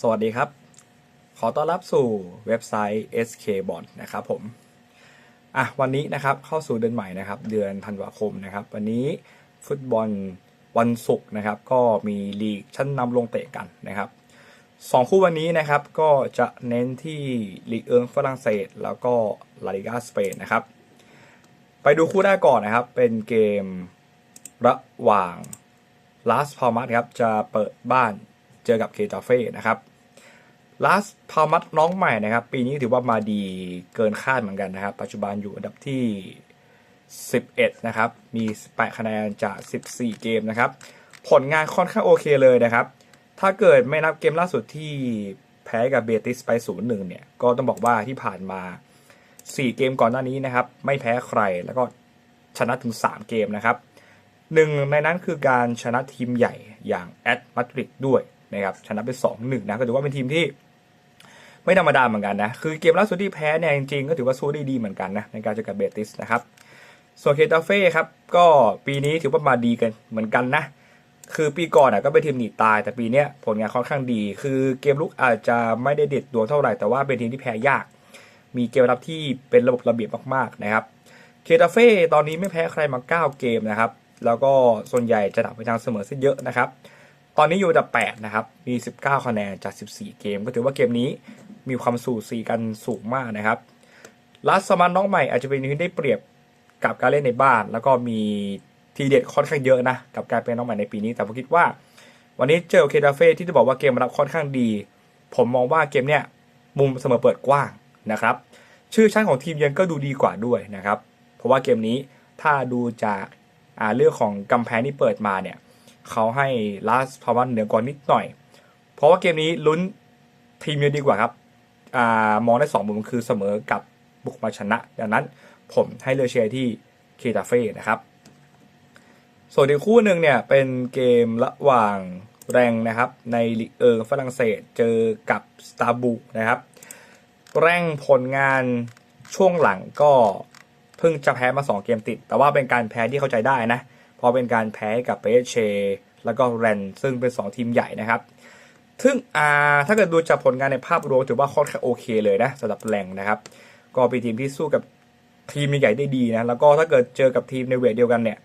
สวัสดีครับ ขอต้อนรับสู่เว็บไซต์ SK b o n นะครับผมอะวันนี้นะครับเข้าสู่เดือนใหม่นะครับ เดือนธันวาคมนะครับ วันนี้ฟุตบอลวันศุกร์นะครับ ก็มีลีกชั้นนำลงเตะกันนะครับสองคู่วันนี้นะครับก็จะเน้นที่ลีกเอิงฝรั่งเศส แล้วก็ลาลิกาสเปนนะครับ ไปดูคู่แรกก่อนนะครับ เป็นเกมระหว่างลาสพามัสครับจะเปิดบ้าน เจอกับเคจาเฟ่นะครับลาสพามัสน้องใหม่นะครับ ปีนี้ถือว่ามาดีเกินคาดเหมือนกันนะครับ ปัจจุบันอยู่อันดับที่ 11 นะครับ มี 8 คะแนนจาก 14 เกมนะครับ ผลงานค่อนข้างโอเคเลยนะครับ ถ้าเกิดไม่นับเกมล่าสุดที่แพ้กับเบติสไป 0-1 เนี่ย ก็ต้องบอกว่าที่ผ่านมา 4 เกมก่อนหน้านี้นะครับ ไม่แพ้ใครแล้วก็ชนะถึง 3 เกมนะครับหนึ่งในนั้นคือการชนะทีมใหญ่อย่างแอตมาดริดด้วย นะครับชนะไป2-1นะก็ถือว่าเป็นทีมที่ไม่ธรรมดาเหมือนกันนะ คือเกมล่าสุดที่แพ้เนี่ยจริงๆก็ถือว่าสู้ได้ดีเหมือนกันนะในการเจอกับเบติสนะครับ ส่วนเคตาเฟ่ครับก็ปีนี้ถือว่ามาดีกันเหมือนกันนะ คือปีก่อนอะก็เป็นทีมหนีตายแต่ปีนี้ผลงานค่อนข้างดี คือเกมลุกอาจจะไม่ได้เด็ดดวงเท่าไหร่แต่ว่าเป็นทีมที่แพ้ยาก มีเกมรับที่เป็นระบบระเบียบมากๆนะครับเคตาเฟ่ตอนนี้ไม่แพ้ใครมา 9 เกมนะครับ แล้วก็ส่วนใหญ่จะดับไปทางเสมอซะเยอะนะครับ ตอนนี้อยู่อันดับ8นะครับ มี 19 คะแนนจาก 14 เกม ก็ถือว่าเกมนี้มีความสูสีกันสูงมากนะครับลัสสมันน้องใหม่อาจจะเป็นที่ได้เปรียบกับการเล่นในบ้าน แล้วก็มีทีเด็ดค่อนข้างเยอะนะ กับการเป็นน้องใหม่ในปีนี้ แต่ผมคิดว่า วันนี้เจอเคตาเฟ่ที่จะบอกว่าเกมรับค่อนข้างดี ผมมองว่าเกมเนี้ยมุมเสมอเปิดกว้างนะครับ ชื่อชั้นของทีมเยือนก็ดูดีกว่าด้วยนะครับ เพราะว่าเกมนี้ถ้าดูจากเรื่องของกำแพงที่เปิดมาเนี่ย เขาให้ลาสพาวันเหนือกว่านิดหน่อย เพราะว่าเกมนี้ลุ้นทีมเยือนดีกว่าครับอ่ามองได้สองมุมคือเสมอกับบุกมาชนะ ดังนั้นผมให้เลือกเชียร์ที่เคตาเฟ่นะครับ ส่วนอีกคู่หนึ่งเนี่ยเป็นเกมระหว่างแรงนะครับ ในลีเอิงฝรั่งเศสเจอกับสตาร์บุกนะครับ แรงผลงานช่วงหลังก็เพิ่งจะแพ้มา 2 เกมติด แต่ว่าเป็นการแพ้ที่เข้าใจได้นะเราะเป็นการแพ้กับเปเชแล้วก็แรนซึ่งเป็น 2 ทีมใหญ่นะครับซึ่งอ่าถ้าเกิดดูจากผลงานในภาพรวมถือว่าค่อนข้างโอเคเลยนะสำหรับแรงนะครับ ก็เป็นทีมที่สู้กับทีมใหญ่ได้ดีนะแล้วก็ถ้าเกิดเจอกับทีมในเวทเดียวกันเนี่ย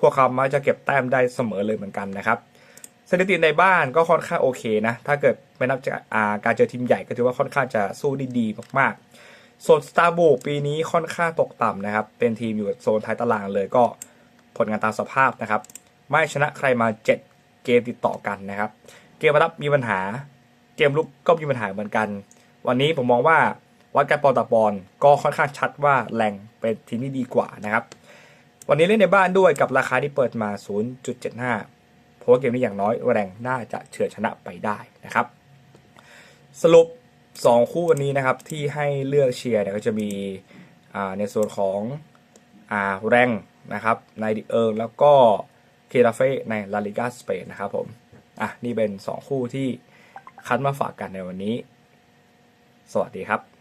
พวกเขามักจะเก็บแต้มได้เสมอเลยเหมือนกันนะครับสถิติในบ้านก็ค่อนข้างโอเคนะ ถ้าเกิดไม่นับจากอ่าการเจอทีมใหญ่ก็ถือว่าค่อนข้างจะสู้ได้ดีมากๆส่วนสตาร์บูปีนี้ค่อนข้างตกต่ำนะครับ เป็นทีมอยู่โซนท้ายตารางเลยก็ ผลงานตามสภาพนะครับ ไม่ชนะใครมา 7 เกมติดต่อกันนะครับ เกมรับมีปัญหา เกมลุกก็มีปัญหาเหมือนกัน วันนี้ผมมองว่าวัดการปอนต่อปอนก็ค่อนข้างชัดว่าแรงเป็นทีมที่ดีกว่านะครับ วันนี้เล่นในบ้านด้วยกับราคาที่เปิดมา 0.75 เพราะว่าเกมนี้อย่างน้อยแรงน่าจะเฉือนชนะไปได้นะครับ สรุป 2 คู่วันนี้นะครับที่ให้เลือกเชียร์เนี่ยก็จะมีในส่วนของอแรง นะครับในดิเอิร์แล้วก็เคราเฟ่ในลาลิกาสเปนนะครับผมอะนี่เป็น 2 คู่ที่คัดมาฝากกันในวันนี้ สวัสดีครับ